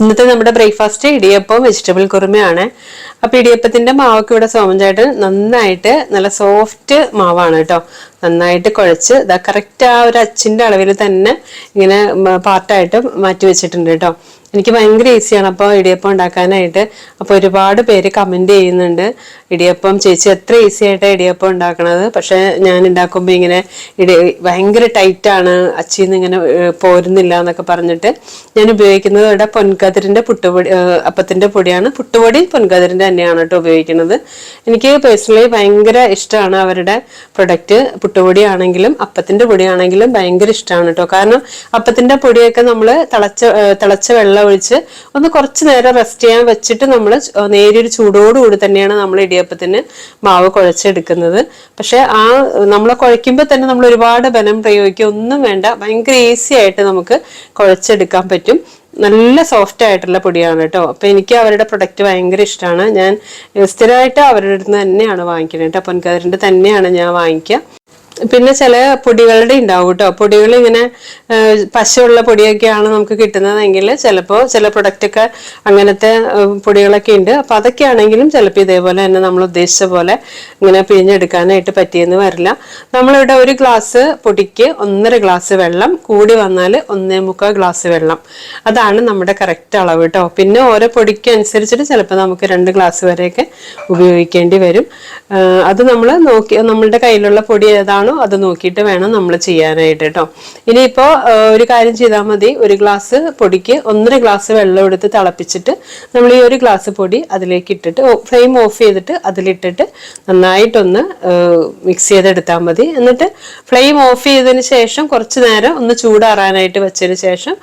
ഇന്നത്തെ നമ്മുടെ breakfast idiyappam vegetable കുറുമയാണ്. അപ്പൊ ഇടിയപ്പത്തിന്റെ മാവൊക്കെ ഇവിടെ സോമഞ്ചായിട്ട് നന്നായിട്ട് നല്ല സോഫ്റ്റ് മാവാണ് കേട്ടോ. നന്നായിട്ട് കുഴച്ച് ഇതാ കറക്റ്റ് ആ ഒരു അച്ചിന്റെ അളവിൽ തന്നെ ഇങ്ങനെ പാർട്ടായിട്ട് മാറ്റി വെച്ചിട്ടുണ്ട് കേട്ടോ. എനിക്ക് ഭയങ്കര ഈസിയാണ്. അപ്പോൾ ഇടിയപ്പം ഉണ്ടാക്കാനായിട്ട് അപ്പോൾ ഒരുപാട് പേര് കമന്റ് ചെയ്യുന്നുണ്ട്. ഇടിയപ്പം ചേച്ചി എത്ര ഈസി ആയിട്ടാണ് ഇടിയപ്പം ഉണ്ടാക്കണത്? പക്ഷേ ഞാൻ ഉണ്ടാക്കുമ്പോൾ ഇങ്ങനെ ഇടി ഭയങ്കര ടൈറ്റാണ് അച്ചിന്ന് ഇങ്ങനെ ഏഹ്, പോരുന്നില്ല എന്നൊക്കെ പറഞ്ഞിട്ട് ഞാൻ ഉപയോഗിക്കുന്നത് ഇവിടെ പൊൻകതിരിന്റെ പുട്ടുപൊടി അപ്പത്തിന്റെ പൊടിയാണ്. പുട്ടുപൊടി പൊൻകതിരിന്റെ തന്നെയാണ് കേട്ടോ ഉപയോഗിക്കുന്നത്. എനിക്ക് പേഴ്സണലി ഭയങ്കര ഇഷ്ടമാണ് അവരുടെ പ്രൊഡക്റ്റ് പുട്ടുപൊടി ആണെങ്കിലും അപ്പത്തിന്റെ പൊടിയാണെങ്കിലും ഭയങ്കര ഇഷ്ടമാണ് കേട്ടോ. കാരണം അപ്പത്തിന്റെ പൊടിയൊക്കെ നമ്മൾ തിളച്ച തിളച്ച വെള്ളം ഒഴിച്ച് ഒന്ന് കുറച്ച് നേരം റെസ്റ്റ് ചെയ്യാൻ വെച്ചിട്ട് നമ്മൾ നേരിയൊരു ചൂടോടുകൂടി തന്നെയാണ് നമ്മൾ ഇടിയപ്പത്തിന് മാവ് കുഴച്ചെടുക്കുന്നത്. പക്ഷെ ആ നമ്മൾ കുഴയ്ക്കുമ്പോൾ തന്നെ നമ്മൾ ഒരുപാട് ബലം പ്രയോഗിക്കുക ഒന്നും വേണ്ട. ഭയങ്കര ഈസി ആയിട്ട് നമുക്ക് കുഴച്ചെടുക്കാൻ പറ്റും. നല്ല സോഫ്റ്റ് ആയിട്ടുള്ള പൊടിയാണ് കേട്ടോ. അപ്പൊ എനിക്ക് അവരുടെ പ്രൊഡക്റ്റ് ഭയങ്കര ഇഷ്ടമാണ് ഞാൻ സ്ഥിരമായിട്ട് അവരുടെ അടുത്ത് തന്നെയാണ് വാങ്ങിക്കുന്നത് കേട്ടോ. പൊൻകതിരിന്റെ തന്നെയാണ് ഞാൻ വാങ്ങിക്കുക. പിന്നെ ചില പൊടികളുടെ ഉണ്ടാവും കേട്ടോ. പൊടികൾ ഇങ്ങനെ പശയുള്ള പൊടിയൊക്കെയാണ് നമുക്ക് കിട്ടുന്നതെങ്കിൽ ചിലപ്പോൾ ചില പ്രൊഡക്റ്റ് ഒക്കെ അങ്ങനത്തെ പൊടികളൊക്കെ ഉണ്ട്. അപ്പൊ അതൊക്കെ ആണെങ്കിലും ചിലപ്പോൾ ഇതേപോലെ തന്നെ നമ്മൾ ഉദ്ദേശിച്ച പോലെ ഇങ്ങനെ പിഴിഞ്ഞെടുക്കാനായിട്ട് പറ്റിയെന്ന് വരില്ല. നമ്മളിവിടെ ഒരു ഗ്ലാസ് പൊടിക്ക് ഒന്നര ഗ്ലാസ് വെള്ളം കൂടി വന്നാൽ ഒന്നേ മുക്കാൽ ഗ്ലാസ് വെള്ളം. അതാണ് നമ്മുടെ കറക്റ്റ് അളവ് കേട്ടോ. പിന്നെ ഓരോ പൊടിക്ക് അനുസരിച്ചിട്ട് ചിലപ്പോൾ നമുക്ക് രണ്ട് ഗ്ലാസ് വരെയൊക്കെ ഉപയോഗിക്കേണ്ടി വരും. അത് നമ്മൾ നോക്കി നമ്മളുടെ കയ്യിലുള്ള പൊടി ഏതാണോ അത് നോക്കിയിട്ട് വേണം നമ്മൾ ചെയ്യാനായിട്ട് കേട്ടോ. ഇനിയിപ്പോൾ ഒരു കാര്യം ചെയ്താൽ മതി. ഒരു ഗ്ലാസ് പൊടിക്ക് ഒന്നര ഗ്ലാസ് വെള്ളം എടുത്ത് തിളപ്പിച്ചിട്ട് നമ്മൾ ഈ ഒരു ഗ്ലാസ് പൊടി അതിലേക്ക് ഇട്ടിട്ട് ഫ്ലെയിം ഓഫ് ചെയ്തിട്ട് അതിലിട്ടിട്ട് നന്നായിട്ടൊന്ന് മിക്സ് ചെയ്തെടുത്താൽ മതി. എന്നിട്ട് ഫ്ലെയിം ഓഫ് ചെയ്തതിന് ശേഷം കുറച്ച് നേരം ഒന്ന് ചൂടാറാനായിട്ട് വെച്ചതിന് ശേഷം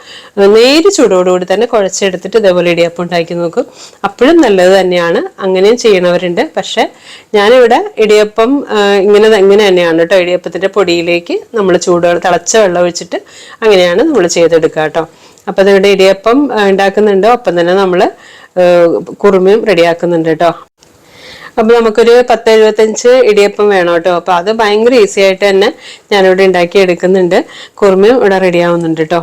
നേരി ചൂടോടുകൂടി തന്നെ കുഴച്ചെടുത്തിട്ട് ഇതേപോലെ ഇടിയപ്പം ഉണ്ടാക്കി നോക്കും. അപ്പോഴും നല്ലത് തന്നെയാണ്. അങ്ങനെയും ചെയ്യണവരുണ്ട്. പക്ഷെ ഞാനിവിടെ ഇടിയപ്പം ഇങ്ങനെ ഇങ്ങനെ തന്നെയാണ് കേട്ടോ ഇടിയപ്പത്തിന്റെ പൊടിയിലേക്ക് നമ്മൾ ചൂട് തിളച്ച വെള്ളം ഒഴിച്ചിട്ട് അങ്ങനെയാണ് നമ്മൾ ചെയ്തെടുക്കുക കേട്ടോ. അപ്പോൾ അതിവിടെ ഇടിയപ്പം ഉണ്ടാക്കുന്നുണ്ട്. ഒപ്പം തന്നെ നമ്മൾ കുറുമയും റെഡിയാക്കുന്നുണ്ട് കേട്ടോ. അപ്പം നമുക്കൊരു പത്ത് എഴുപത്തഞ്ച് ഇടിയപ്പം വേണം കേട്ടോ. അപ്പം അത് ഭയങ്കര ഈസി ആയിട്ട് തന്നെ ഞാനിവിടെ ഉണ്ടാക്കി എടുക്കുന്നുണ്ട് കുറുമയും ഇവിടെ റെഡി ആവുന്നുണ്ട് കേട്ടോ.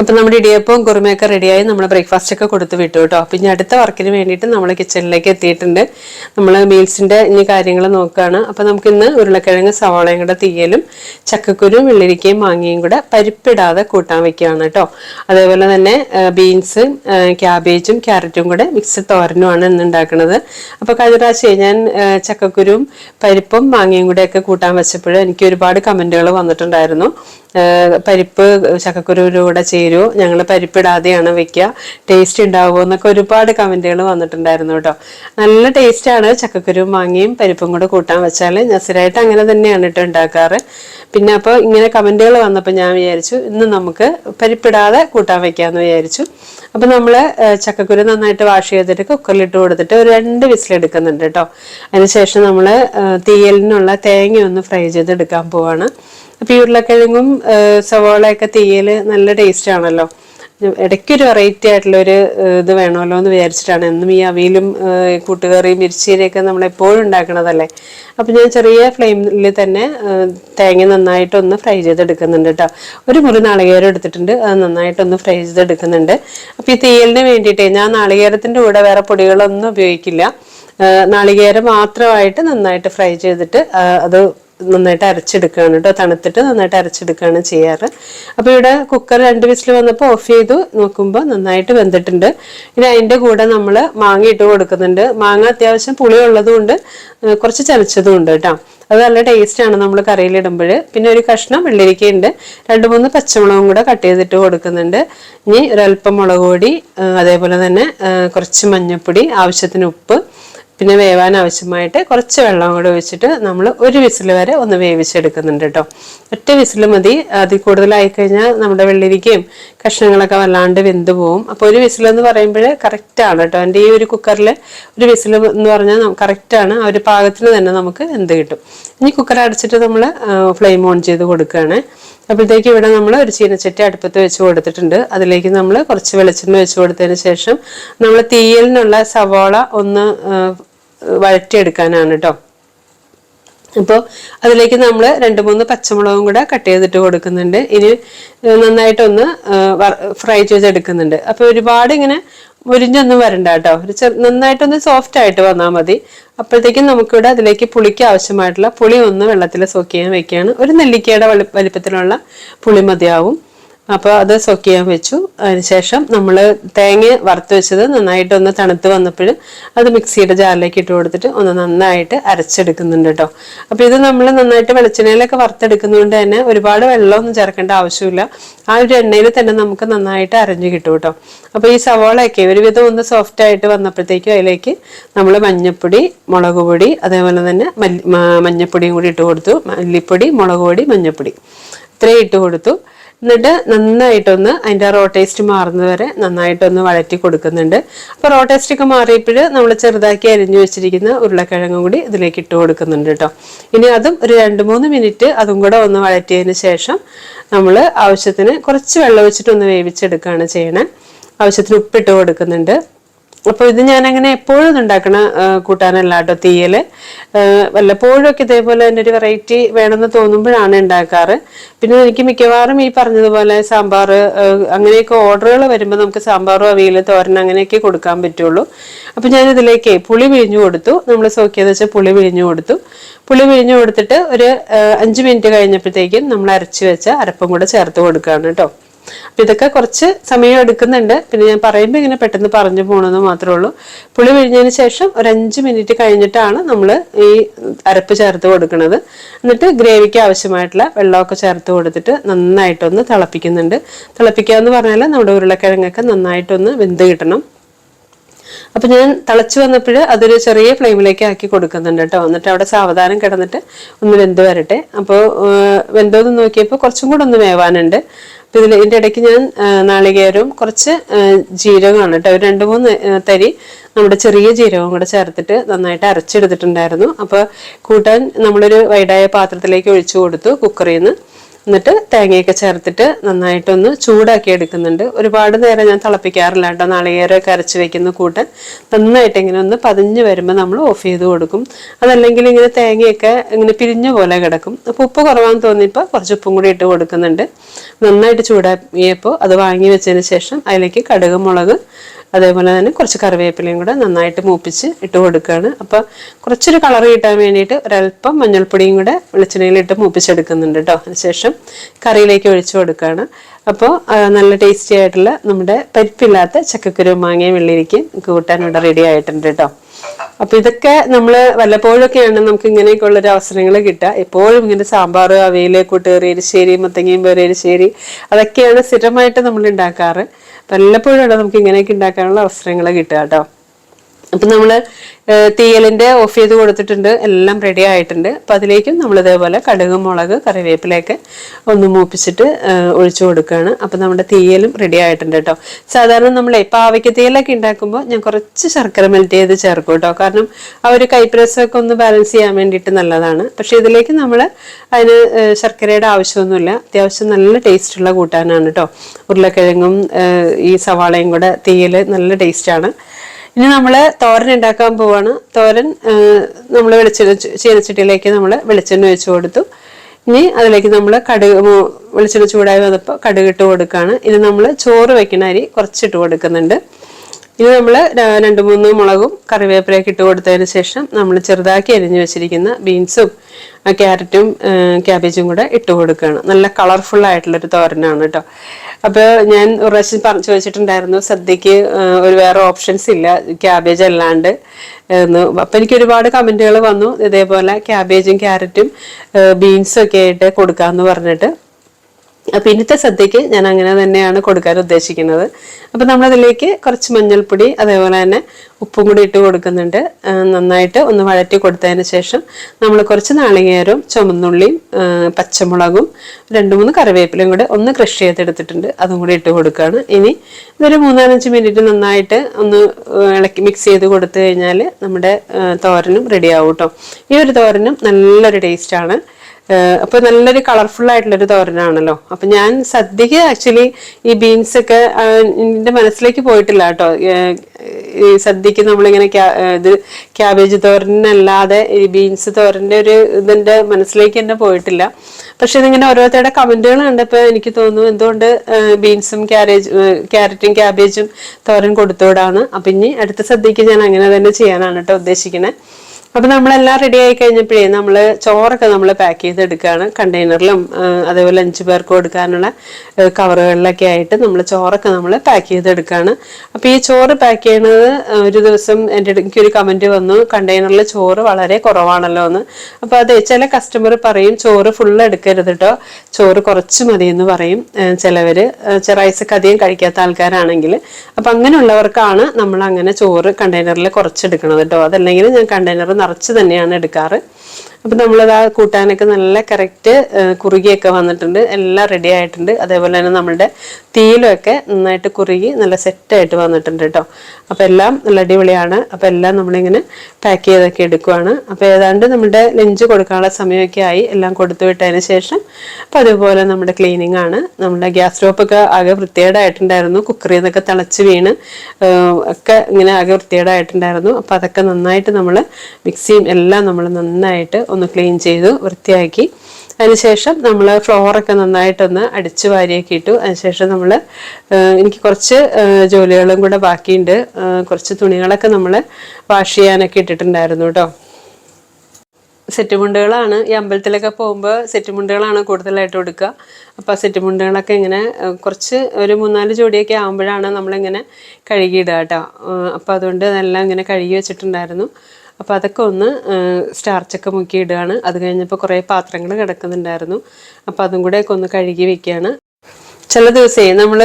അപ്പൊ നമ്മുടെ ഇടിയപ്പവും കുറുമയൊക്കെ റെഡിയായി നമ്മൾ ബ്രേക്ക്ഫാസ്റ്റ് ഒക്കെ കൊടുത്തു വിട്ടു കേട്ടോ. ഇനി അടുത്ത വർക്കിന് വേണ്ടിയിട്ട് നമ്മൾ കിച്ചണിലേക്ക് എത്തിയിട്ടുണ്ട്. നമ്മൾ മീൽസിന്റെ ഇനി കാര്യങ്ങൾ നോക്കുകയാണ്. അപ്പൊ നമുക്ക് ഇന്ന് ഉരുളക്കിഴങ്ങ് സവാളയും കൂടെ തീയലും ചക്കക്കുരും വെള്ളരിക്കയും മാങ്ങയും കൂടെ പരിപ്പിടാതെ കൂട്ടാൻ വെക്കുകയാണ് കേട്ടോ. അതേപോലെ തന്നെ ബീൻസ് ക്യാബേജും ക്യാരറ്റും കൂടെ മിക്സ് തോരനുമാണ് ഇന്ന് ഉണ്ടാക്കുന്നത്. അപ്പോൾ കഴിഞ്ഞ പ്രാവശ്യം ഞാൻ ചക്കക്കുരും പരിപ്പും മാങ്ങയും കൂടെ ഒക്കെ കൂട്ടാൻ വെച്ചപ്പോൾ എനിക്ക് ഒരുപാട് കമന്റുകൾ വന്നിട്ടുണ്ടായിരുന്നു. പരിപ്പ് ചക്കക്കുരുവിലൂടെ ചേരുമോ ഞങ്ങൾ പരിപ്പിടാതെയാണ് വെക്കുക ടേസ്റ്റ് ഉണ്ടാവുമോ എന്നൊക്കെ ഒരുപാട് കമന്റുകൾ വന്നിട്ടുണ്ടായിരുന്നു കേട്ടോ. നല്ല ടേസ്റ്റാണ് ചക്കക്കുരുവും മാങ്ങയും പരിപ്പും കൂടെ കൂട്ടാൻ വെച്ചാൽ ഞാൻ സ്ഥിരമായിട്ട് അങ്ങനെ തന്നെയാണ് കേട്ടോ ഉണ്ടാക്കാറ് പിന്നെ അപ്പോൾ ഇങ്ങനെ കമന്റുകൾ വന്നപ്പോൾ ഞാൻ വിചാരിച്ചു ഇന്ന് നമുക്ക് പരിപ്പിടാതെ കൂട്ടാൻ വെക്കാമെന്ന് വിചാരിച്ചു. അപ്പോൾ നമ്മൾ ചക്കക്കുരു നന്നായിട്ട് വാഷ് ചെയ്തിട്ട് കുക്കറിലിട്ട് കൊടുത്തിട്ട് ഒരു രണ്ട് വിസിലെടുക്കുന്നുണ്ട് കേട്ടോ. അതിനുശേഷം നമ്മൾ തീയലിനുള്ള തേങ്ങ ഒന്ന് ഫ്രൈ ചെയ്തെടുക്കാൻ പോവാണ്. അപ്പൊ ഈ ഉരുളക്കിഴങ്ങും സവാളയൊക്കെ തീയൽ നല്ല ടേസ്റ്റ് ആണല്ലോ. ഇടയ്ക്കൊരു വെറൈറ്റി ആയിട്ടുള്ള ഒരു ഇത് വേണമല്ലോ എന്ന് വിചാരിച്ചിട്ടാണ്. എന്നും ഈ അവിയലും കൂട്ടുകറിയും മിരിച്ചീരയൊക്കെ നമ്മൾ എപ്പോഴും ഉണ്ടാക്കണതല്ലേ. അപ്പൊ ഞാൻ ചെറിയ ഫ്ലെയിമിൽ തന്നെ തേങ്ങ നന്നായിട്ടൊന്ന് ഫ്രൈ ചെയ്തെടുക്കുന്നുണ്ട് കേട്ടോ ഒരു മുറി നാളികേരം എടുത്തിട്ടുണ്ട്. അത് നന്നായിട്ടൊന്ന് ഫ്രൈ ചെയ്തെടുക്കുന്നുണ്ട്. അപ്പൊ ഈ തീയലിന് വേണ്ടിയിട്ടേ ഞാൻ നാളികേരത്തിന്റെ കൂടെ വേറെ പൊടികളൊന്നും ഉപയോഗിക്കില്ല. നാളികേരം മാത്രമായിട്ട് നന്നായിട്ട് ഫ്രൈ ചെയ്തിട്ട് അത് നന്നായിട്ട് അരച്ചെടുക്കുകയാണ് കേട്ടോ. തണുത്തിട്ട് നന്നായിട്ട് അരച്ചെടുക്കുകയാണ് ചെയ്യാറ്. അപ്പോൾ ഇവിടെ കുക്കർ രണ്ട് വിസിൽ വന്നപ്പോൾ ഓഫ് ചെയ്തു. നോക്കുമ്പോൾ നന്നായിട്ട് വെന്തിട്ടുണ്ട്. ഇനി അതിന്റെ കൂടെ നമ്മൾ മാങ്ങ ഇട്ട് കൊടുക്കുന്നുണ്ട്. മാങ്ങ അത്യാവശ്യം പുളി ഉള്ളതുകൊണ്ട് കുറച്ച് ചതച്ചതും ഉണ്ട് കേട്ടോ. അത് നല്ല ടേസ്റ്റ് ആണ് നമ്മൾ കറിയിലിടുമ്പോൾ പിന്നെ ഒരു കഷ്ണം വെള്ളരിക്കയുണ്ട്. രണ്ട് മൂന്ന് പച്ചമുളകും കൂടെ കട്ട് ചെയ്തിട്ട് കൊടുക്കുന്നുണ്ട്. ഇനി ഒരല്പം മുളക് പൊടി അതേപോലെ തന്നെ കുറച്ച് മഞ്ഞൾപ്പൊടി ആവശ്യത്തിന് ഉപ്പ് പിന്നെ വേവാൻ ആവശ്യമായിട്ട് കുറച്ച് വെള്ളം കൂടെ ഒഴിച്ചിട്ട് നമ്മൾ ഒരു വിസിൽ വരെ ഒന്ന് വേവിച്ചെടുക്കുന്നുണ്ട് കേട്ടോ. ഒറ്റ വിസിൽ മതി. അതിൽ കൂടുതലായി കഴിഞ്ഞാൽ നമ്മുടെ വെള്ളിരിക്കയും കഷ്ണങ്ങളൊക്കെ വല്ലാണ്ട് വെന്ത് പോവും. അപ്പോൾ ഒരു വിസിൽ എന്ന് പറയുമ്പോൾ കറക്റ്റ് ആണ് കേട്ടോ. എന്റെ ഈ ഒരു കുക്കറിൽ ഒരു വിസിൽ എന്ന് പറഞ്ഞാൽ കറക്റ്റ് ആണ്. ആ ഒരു പാകത്തിന് തന്നെ നമുക്ക് വെന്ത് കിട്ടും. ഇനി കുക്കർ അടച്ചിട്ട് നമ്മൾ ഫ്ലെയിം ഓൺ ചെയ്ത് കൊടുക്കുകയാണ്. അപ്പോഴത്തേക്ക് ഇവിടെ നമ്മൾ ഒരു ചീനച്ചട്ടി അടുപ്പത്ത് വെച്ച് കൊടുത്തിട്ടുണ്ട്. അതിലേക്ക് നമ്മൾ കുറച്ച് വെളിച്ചെണ്ണ വെച്ച് കൊടുത്തതിന് ശേഷം നമ്മൾ തീയലിനുള്ള സവോള ഒന്ന് വഴറ്റിയെടുക്കാനാണ് കേട്ടോ അപ്പോൾ അതിലേക്ക് നമ്മൾ രണ്ട് മൂന്ന് പച്ചമുളകും കൂടെ കട്ട് ചെയ്തിട്ട് കൊടുക്കുന്നുണ്ട്. ഇനി നന്നായിട്ടൊന്ന് ഫ്രൈ ചെയ്തെടുക്കുന്നുണ്ട്. അപ്പോൾ ഒരുപാട് ഇങ്ങനെ മുരിഞ്ഞൊന്നും വരണ്ട കേട്ടോ ഒരു ചെറു നന്നായിട്ടൊന്ന് സോഫ്റ്റ് ആയിട്ട് വന്നാൽ മതി. അപ്പോഴത്തേക്കും നമുക്കിവിടെ അതിലേക്ക് പുളിക്ക് ആവശ്യമായിട്ടുള്ള പുളി ഒന്ന് വെള്ളത്തിൽ സോക്ക് ചെയ്യാൻ വെക്കുകയാണ്. ഒരു നെല്ലിക്കയുടെ വലി വലിപ്പത്തിലുള്ള പുളി മതിയാവും. അപ്പോൾ അത് സോക്ക് ചെയ്യാൻ വെച്ചു അതിനുശേഷം നമ്മൾ തേങ്ങ വറുത്ത് വെച്ചത് നന്നായിട്ട് ഒന്ന് തണുത്ത് വന്നപ്പോൾ അത് മിക്സിയുടെ ജാറിലേക്ക് ഇട്ട് കൊടുത്തിട്ട് ഒന്ന് നന്നായിട്ട് അരച്ചെടുക്കുന്നുണ്ട് കേട്ടോ അപ്പോൾ ഇത് നമ്മൾ നന്നായിട്ട് വെളിച്ചെണ്ണയിലൊക്കെ വറുത്തെടുക്കുന്നതുകൊണ്ട് തന്നെ ഒരുപാട് വെള്ളമൊന്നും ചേർക്കേണ്ട ആവശ്യമില്ല. ആ ഒരു എണ്ണയിൽ തന്നെ നമുക്ക് നന്നായിട്ട് അരഞ്ഞു കിട്ടും കേട്ടോ അപ്പോൾ ഈ സവാളയൊക്കെ ഒരുവിധം ഒന്ന് സോഫ്റ്റ് ആയിട്ട് വന്നപ്പോഴത്തേക്കും അതിലേക്ക് നമ്മൾ മഞ്ഞപ്പൊടി മുളക് പൊടി അതേപോലെ തന്നെ മല്ലി മഞ്ഞപ്പൊടിയും കൂടി ഇട്ട് കൊടുത്തു. മല്ലിപ്പൊടി മുളക് പൊടി മഞ്ഞപ്പൊടി. ഇത്രയും ഇട്ട് കൊടുത്തു. എന്നിട്ട് നന്നായിട്ടൊന്ന് അതിന്റെ റോ ടേസ്റ്റ് മാറുന്നത് നന്നായിട്ടൊന്ന് വഴറ്റി കൊടുക്കുന്നുണ്ട്. അപ്പോൾ റോ ടേസ്റ്റ് ഒക്കെ മാറിയപ്പോൾ നമ്മൾ ചെറുതാക്കി അരിഞ്ഞു വെച്ചിരിക്കുന്ന ഉരുളക്കിഴങ്ങും കൂടി ഇതിലേക്ക് ഇട്ട് കൊടുക്കുന്നുണ്ട് കേട്ടോ ഇനി അതും ഒരു രണ്ട് മൂന്ന് മിനിറ്റ് അതും കൂടെ ഒന്ന് വഴറ്റിയതിന് ശേഷം നമ്മൾ ആവശ്യത്തിന് കുറച്ച് വെള്ളം ഒഴിച്ചിട്ട് ഒന്ന് വേവിച്ചെടുക്കുകയാണ് ചെയ്യണേ. ആവശ്യത്തിന് ഉപ്പിട്ട് കൊടുക്കുന്നുണ്ട്. അപ്പോൾ ഇത് ഞാൻ അങ്ങനെ എപ്പോഴും ഉണ്ടാക്കണ കൂട്ടാനല്ല കേട്ടോ തീയൽ. വല്ലപ്പോഴൊക്കെ ഇതേപോലെ തന്നെ ഒരു വെറൈറ്റി വേണമെന്ന് തോന്നുമ്പോഴാണ് ഉണ്ടാക്കാറ്. പിന്നെ എനിക്ക് മിക്കവാറും ഈ പറഞ്ഞതുപോലെ സാമ്പാർ അങ്ങനെയൊക്കെ ഓർഡറുകൾ വരുമ്പോൾ നമുക്ക് സാമ്പാറും അവിയൽ തോരൻ അങ്ങനെയൊക്കെ കൊടുക്കാൻ പറ്റുള്ളൂ. അപ്പോൾ ഞാൻ ഇതിലേക്ക് പുളി പിഴിഞ്ഞു കൊടുത്തു. നമ്മൾ സോക്കിയത് വെച്ചാൽ പുളി പിഴിഞ്ഞു കൊടുത്തു. പുളി പിഴിഞ്ഞു കൊടുത്തിട്ട് ഒരു അഞ്ച് മിനിറ്റ് കഴിഞ്ഞപ്പോഴത്തേക്കും നമ്മൾ അരച്ച് വെച്ച അരപ്പും കൂടെ ചേർത്ത് കൊടുക്കുകയാണ് കേട്ടോ. അപ്പൊ ഇതൊക്കെ കുറച്ച് സമയം എടുക്കുന്നുണ്ട്. പിന്നെ ഞാൻ പറയുമ്പോൾ ഇങ്ങനെ പെട്ടെന്ന് പറഞ്ഞു പോകണമെന്ന് മാത്രമേ ഉള്ളൂ. പുളി പിഴിഞ്ഞതിന് ശേഷം ഒരു അഞ്ച് മിനിറ്റ് കഴിഞ്ഞിട്ടാണ് നമ്മൾ ഈ അരപ്പ് ചേർത്ത് കൊടുക്കുന്നത് എന്നിട്ട് ഗ്രേവിക്ക് ആവശ്യമായിട്ടുള്ള വെള്ളമൊക്കെ ചേർത്ത് കൊടുത്തിട്ട് നന്നായിട്ടൊന്ന് തിളപ്പിക്കുന്നുണ്ട്. തിളപ്പിക്കുക എന്ന് പറഞ്ഞാൽ നമ്മുടെ ഉരുളക്കിഴങ്ങൊക്കെ നന്നായിട്ടൊന്ന് വെന്ത് കിട്ടണം. അപ്പൊ ഞാൻ തിളച്ചു വന്നപ്പോൾ അതൊരു ചെറിയ ഫ്ലെയിമിലേക്ക് ആക്കി കൊടുക്കുന്നുണ്ട് കേട്ടോ. എന്നിട്ട് അവിടെ സാവധാനം കിടന്നിട്ട് ഒന്ന് വെന്ത് വരട്ടെ. അപ്പോൾ വെന്തോന്ന് നോക്കിയപ്പോൾ കുറച്ചും കൂടെ ഒന്ന് വേവാനുണ്ട്. അപ്പൊ ഇതിൽ ഇതിന്റെ ഇടയ്ക്ക് ഞാൻ നാളികേരവും കുറച്ച് ജീരകമാണ് കേട്ടോ. ഒരു രണ്ട് മൂന്ന് തരി നമ്മുടെ ചെറിയ ജീരകവും കൂടെ ചേർത്തിട്ട് നന്നായിട്ട് അരച്ചെടുത്തിട്ടുണ്ടായിരുന്നു. അപ്പോൾ കൂട്ടാൻ നമ്മളൊരു വൈഡായ പാത്രത്തിലേക്ക് ഒഴിച്ചു കൊടുത്തു കുക്കറിൽ നിന്ന്. എന്നിട്ട് തേങ്ങയൊക്കെ ചേർത്തിട്ട് നന്നായിട്ടൊന്ന് ചൂടാക്കി എടുക്കുന്നുണ്ട്. ഒരുപാട് നേരം ഞാൻ തിളപ്പിക്കാറില്ല കേട്ടോ. നാളികേരമൊക്കെ അരച്ച് വെക്കുന്ന കൂട്ടൻ. നന്നായിട്ട് ഇങ്ങനെ ഒന്ന് പതിഞ്ഞ് വരുമ്പോൾ നമ്മൾ ഓഫ് ചെയ്ത് കൊടുക്കും. അതല്ലെങ്കിൽ ഇങ്ങനെ തേങ്ങയൊക്കെ ഇങ്ങനെ പിരിഞ്ഞ പോലെ കിടക്കും. അപ്പോൾ ഉപ്പ് കുറവാന്ന് തോന്നിയപ്പോൾ കുറച്ച് ഉപ്പും കൂടി ഇട്ട് കൊടുക്കുന്നുണ്ട്. നന്നായിട്ട് ചൂടാക്കിയപ്പോൾ അത് വാങ്ങി വെച്ചതിന് ശേഷം അതിലേക്ക് കടുക് മുളക് അതേപോലെ തന്നെ കുറച്ച് കറിവേപ്പിലയും കൂടെ നന്നായിട്ട് മൂപ്പിച്ച് ഇട്ട് കൊടുക്കുകയാണ്. അപ്പോൾ കുറച്ചൊരു കളർ കിട്ടാൻ വേണ്ടിയിട്ട് ഒരല്പം മഞ്ഞൾപ്പൊടിയും കൂടെ വെളിച്ചെണ്ണയിലിട്ട് മൂപ്പിച്ചെടുക്കുന്നുണ്ട് കേട്ടോ അതിനുശേഷം കറിയിലേക്ക് ഒഴിച്ചു കൊടുക്കുകയാണ്. അപ്പോൾ നല്ല ടേസ്റ്റി ആയിട്ടുള്ള നമ്മുടെ പരിപ്പില്ലാത്ത ചക്കക്കുരു മാങ്ങയും വെള്ളിരിക്കും കൂട്ടാൻ ഇവിടെ റെഡി ആയിട്ടുണ്ട് കേട്ടോ അപ്പൊ ഇതൊക്കെ നമ്മൾ വല്ലപ്പോഴൊക്കെയാണ് നമുക്ക് ഇങ്ങനെയൊക്കെ ഉള്ള ഒരു അവസരങ്ങൾ കിട്ടുക. എപ്പോഴും ഇങ്ങനെ സാമ്പാർ അവയിൽ കൂട്ടുകറി എരിശ്ശേരി മത്തങ്ങയും വേറെ എരിശ്ശേരി അതൊക്കെയാണ് സ്ഥിരമായിട്ട് നമ്മൾ ഉണ്ടാക്കാറ്. വല്ലപ്പോഴാണ് നമുക്ക് ഇങ്ങനെയൊക്കെ ഉണ്ടാക്കാനുള്ള അവസരങ്ങൾ കിട്ടുക കേട്ടോ? അപ്പൊ നമ്മൾ തീയലിന്റെ ഓഫ് ചെയ്ത് കൊടുത്തിട്ടുണ്ട്. എല്ലാം റെഡി ആയിട്ടുണ്ട്. അപ്പൊ അതിലേക്കും നമ്മൾ ഇതേപോലെ കടുക് മുളക് കറിവേപ്പിലയൊക്കെ ഒന്ന് മൂപ്പിച്ചിട്ട് ഒഴിച്ചു കൊടുക്കുകയാണ് അപ്പൊ നമ്മുടെ തീയലും റെഡി ആയിട്ടുണ്ട് കേട്ടോ. സാധാരണ നമ്മളെ പാവയ്ക്ക് തീയലൊക്കെ ഉണ്ടാക്കുമ്പോൾ ഞാൻ കുറച്ച് ശർക്കര മെൽറ്റ് ചെയ്ത് ചേർക്കും കേട്ടോ. കാരണം ആ ഒരു കൈപ്രസമൊക്കെ ഒന്ന് ബാലൻസ് ചെയ്യാൻ വേണ്ടിയിട്ട് നല്ലതാണ്. പക്ഷെ ഇതിലേക്ക് നമ്മൾ അതിന് ശർക്കരയുടെ ആവശ്യമൊന്നുമില്ല. അത്യാവശ്യം നല്ല ടേസ്റ്റുള്ള കൂട്ടാനാണ് കേട്ടോ. ഉരുളക്കിഴങ്ങും ഈ സവാളയും കൂടെ തീയൽ നല്ല ടേസ്റ്റാണ് ഇനി നമ്മൾ തോരൻ ഉണ്ടാക്കാൻ പോവാണ്. തോരൻ നമ്മൾ വെളിച്ചെണ്ണ ചീനച്ചട്ടിയിലേക്ക് നമ്മൾ വെളിച്ചെണ്ണ ഒഴിച്ചു കൊടുത്തു. ഇനി അതിലേക്ക് നമ്മൾ കടുക് വെളിച്ചെണ്ണ ചൂടായി വന്നപ്പോൾ കടുക് ഇട്ട് കൊടുക്കുകയാണ് ഇനി നമ്മൾ ചോറ് വെക്കുന്ന അരി കുറച്ചിട്ട് കൊടുക്കുന്നുണ്ട്. ഇനി നമ്മൾ രണ്ട് മൂന്ന് മുളകും കറിവേപ്പിലേക്ക് ഇട്ട് കൊടുത്തതിന് ശേഷം നമ്മൾ ചെറുതാക്കി അരിഞ്ഞു വെച്ചിരിക്കുന്ന ബീൻസും ക്യാരറ്റും ക്യാബേജും കൂടെ ഇട്ട് കൊടുക്കുകയാണ്. നല്ല കളർഫുൾ ആയിട്ടുള്ളൊരു തോരനാണ് കേട്ടോ അപ്പോൾ ഞാൻ ഒരു പ്രാവശ്യം പറഞ്ഞു ചോദിച്ചിട്ടുണ്ടായിരുന്നു സദ്യക്ക് ഒരു വേറെ ഓപ്ഷൻസ് ഇല്ല ക്യാബേജ് അല്ലാണ്ട് എന്ന്. അപ്പം എനിക്ക് ഒരുപാട് കമന്റുകൾ വന്നു. ഇതേപോലെ ക്യാബേജും ക്യാരറ്റും ബീൻസും ഒക്കെ ആയിട്ട് കൊടുക്കാമെന്ന് പറഞ്ഞിട്ട് അപ്പൊ ഇന്നത്തെ സദ്യക്ക് ഞാൻ അങ്ങനെ തന്നെയാണ് കൊടുക്കാൻ ഉദ്ദേശിക്കുന്നത്. അപ്പൊ നമ്മളതിലേക്ക് കുറച്ച് മഞ്ഞൾപ്പൊടി അതേപോലെ തന്നെ ഉപ്പും കൂടി ഇട്ട് കൊടുക്കുന്നുണ്ട്. നന്നായിട്ട് ഒന്ന് വഴറ്റി കൊടുത്തതിന് ശേഷം നമ്മൾ കുറച്ച് നാളികേരവും ചുമന്നുള്ളിയും പച്ചമുളകും രണ്ട് മൂന്ന് കറിവേപ്പിലയും കൂടെ ഒന്ന് ക്രഷ് ചെയ്തെടുത്തിട്ടുണ്ട്. അതും കൂടി ഇട്ട് കൊടുക്കുകയാണ്. ഇനി ഇതൊരു മൂന്നാലഞ്ച് മിനിറ്റ് നന്നായിട്ട് ഒന്ന് ഇളക്കി മിക്സ് ചെയ്ത് കൊടുത്തു കഴിഞ്ഞാൽ നമ്മുടെ തോരനും റെഡിയാവും കേട്ടോ ഈ ഒരു തോരനും നല്ലൊരു ടേസ്റ്റാണ് അപ്പൊ നല്ലൊരു കളർഫുൾ ആയിട്ടുള്ളൊരു തോരനാണല്ലോ. അപ്പൊ ഞാൻ സദ്യക്ക് ആക്ച്വലി ഈ ബീൻസ് ഒക്കെ എന്റെ മനസ്സിലേക്ക് പോയിട്ടില്ല കേട്ടോ. ഈ സദ്യക്ക് നമ്മളിങ്ങനെ ഇത് ക്യാബേജ് തോരനല്ലാതെ ഈ ബീൻസ് തോരന്റെ ഒരു എന്റെ മനസ്സിലേക്ക് തന്നെ പോയിട്ടില്ല. പക്ഷെ ഇതിങ്ങനെ ഓരോരുത്തരുടെ കമന്റുകൾ കണ്ടപ്പോൾ എനിക്ക് തോന്നുന്നു എന്തുകൊണ്ട് ബീൻസും ക്യാരേജ് ക്യാരറ്റും ക്യാബേജും തോരൻ കൊടുത്തുവിടാന്ന്. അപ്പൊ ഇനി അടുത്ത സദ്യക്ക് ഞാൻ അങ്ങനെ തന്നെ ചെയ്യാനാണ് കേട്ടോ ഉദ്ദേശിക്കുന്നത് അപ്പൊ നമ്മളെല്ലാം റെഡി ആയി കഴിഞ്ഞപ്പോഴേ നമ്മൾ ചോറൊക്കെ നമ്മൾ പാക്ക് ചെയ്തെടുക്കുകയാണ് കണ്ടെയ്നറിലും അതേപോലെ അഞ്ച് പേർക്ക് കൊടുക്കാനുള്ള കവറുകളിലൊക്കെ ആയിട്ട് നമ്മൾ ചോറൊക്കെ നമ്മൾ പാക്ക് ചെയ്തെടുക്കുകയാണ് അപ്പൊ ഈ ചോറ് പാക്ക് ചെയ്യണത് ഒരു ദിവസം എന്റെ എനിക്ക് ഒരു കമന്റ് വന്നു കണ്ടെയ്നറിൽ ചോറ് വളരെ കുറവാണല്ലോ എന്ന്. അപ്പൊ അതെ ചില കസ്റ്റമർ പറയും ചോറ് ഫുൾ എടുക്കരുത് കേട്ടോ ചോറ് കുറച്ച് മതി എന്ന് പറയും ഏഹ്, റൈസൊക്കെ അധികം കഴിക്കാത്ത ആൾക്കാരാണെങ്കിൽ. അപ്പൊ അങ്ങനെയുള്ളവർക്കാണ് നമ്മൾ അങ്ങനെ ചോറ് കണ്ടെയ്നറിൽ കുറച്ചെടുക്കണത് കേട്ടോ അതല്ലെങ്കിൽ ഞാൻ കണ്ടെയ്നർ നിറച്ച് തന്നെയാണ് എടുക്കാറ്. അപ്പൊ നമ്മളത് ആ കൂട്ടാനൊക്കെ നല്ല കറക്റ്റ് കുറുകിയൊക്കെ വന്നിട്ടുണ്ട്. എല്ലാം റെഡി ആയിട്ടുണ്ട്. അതേപോലെ തന്നെ നമ്മുടെ തീയിലൊക്കെ നന്നായിട്ട് കുറുകി നല്ല സെറ്റായിട്ട് വന്നിട്ടുണ്ട് കേട്ടോ അപ്പൊ എല്ലാം നല്ല അടിപൊളിയാണ്. അപ്പൊ എല്ലാം നമ്മളിങ്ങനെ പാക്ക് ചെയ്തൊക്കെ എടുക്കുവാണ്. അപ്പൊ ഏതാണ്ട് നമ്മുടെ ലഞ്ച് കൊടുക്കാനുള്ള സമയമൊക്കെ ആയി. എല്ലാം കൊടുത്തു വിട്ടതിന് ശേഷം അപ്പൊ അതുപോലെ നമ്മുടെ ക്ലീനിങ് ആണ്. നമ്മുടെ ഗ്യാസ് സ്റ്റോപ്പൊക്കെ ആകെ വൃത്തികേടായിട്ടുണ്ടായിരുന്നു. കുക്കറിൽ നിന്നൊക്കെ തിളച്ച് വീണ് ഒക്കെ ഇങ്ങനെ ആകെ വൃത്തികേടായിട്ടുണ്ടായിരുന്നു. അപ്പൊ അതൊക്കെ നന്നായിട്ട് നമ്മൾ മിക്സിയും എല്ലാം നമ്മൾ നന്നായിട്ട് ഒന്ന് ക്ലീൻ ചെയ്തു വൃത്തിയാക്കി. അതിനുശേഷം നമ്മൾ ഫ്ലോറൊക്കെ നന്നായിട്ടൊന്ന് അടിച്ച് വാരിയൊക്കെ ഇട്ടു. അതിനുശേഷം നമ്മൾ എനിക്ക് കുറച്ച് ജോലികളും കൂടെ ബാക്കിയുണ്ട്. കുറച്ച് തുണികളൊക്കെ നമ്മൾ വാഷ് ചെയ്യാനൊക്കെ ഇട്ടിട്ടുണ്ടായിരുന്നു കേട്ടോ. സെറ്റ് മുണ്ടുകളാണ്. ഈ അമ്പലത്തിലൊക്കെ പോകുമ്പോൾ സെറ്റ് മുണ്ടുകളാണ് കൂടുതലായിട്ട് കൊടുക്കുക. അപ്പോൾ ആ സെറ്റ് മുണ്ടുകളൊക്കെ ഇങ്ങനെ കുറച്ച് ഒരു മൂന്നാൽ ജോഡിയൊക്കെ ആകുമ്പോഴാണ് നമ്മളിങ്ങനെ കഴുകിയിടുക കേട്ടോ. അപ്പോൾ അതുകൊണ്ട് അതെല്ലാം ഇങ്ങനെ കഴുകി വെച്ചിട്ടുണ്ടായിരുന്നു. അപ്പോൾ അതൊക്കെ ഒന്ന് സ്റ്റാർച്ചൊക്കെ മുക്കി ഇടുകയാണ് അത് കഴിഞ്ഞപ്പോൾ കുറേ പാത്രങ്ങൾ കിടക്കുന്നുണ്ടായിരുന്നു. അപ്പോൾ അതും കൂടെയൊക്കെ ഒന്ന് കഴുകി വെക്കുകയാണ്. ചില ദിവസേ നമ്മൾ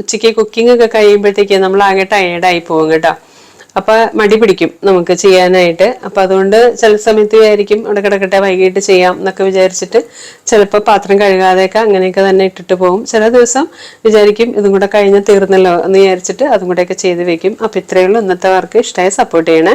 ഉച്ചയ്ക്ക് കുക്കിംഗ് ഒക്കെ കഴിയുമ്പോഴത്തേക്ക് നമ്മൾ ആകെ ടയേർഡായി പോകും കേട്ടോ. അപ്പോൾ മടി പിടിക്കും നമുക്ക് ചെയ്യാനായിട്ട്. അപ്പം അതുകൊണ്ട് ചില സമയത്ത് വിചാരിക്കും അവിടെ കിടക്കട്ടെ വൈകിട്ട് ചെയ്യാം എന്നൊക്കെ വിചാരിച്ചിട്ട് ചിലപ്പോൾ പാത്രം കഴുകാതെയൊക്കെ അങ്ങനെയൊക്കെ തന്നെ ഇട്ടിട്ട് പോകും. ചില ദിവസം വിചാരിക്കും ഇതും കൂടെ കഴിഞ്ഞ് തീർന്നല്ലോ എന്ന് വിചാരിച്ചിട്ട് അതും കൂടെയൊക്കെ ചെയ്ത് വെക്കും. അപ്പം ഇത്രയുള്ളൂ ഇന്നത്തെ വർക്ക് ഇഷ്ടമായി സപ്പോർട്ട് ചെയ്യണേ.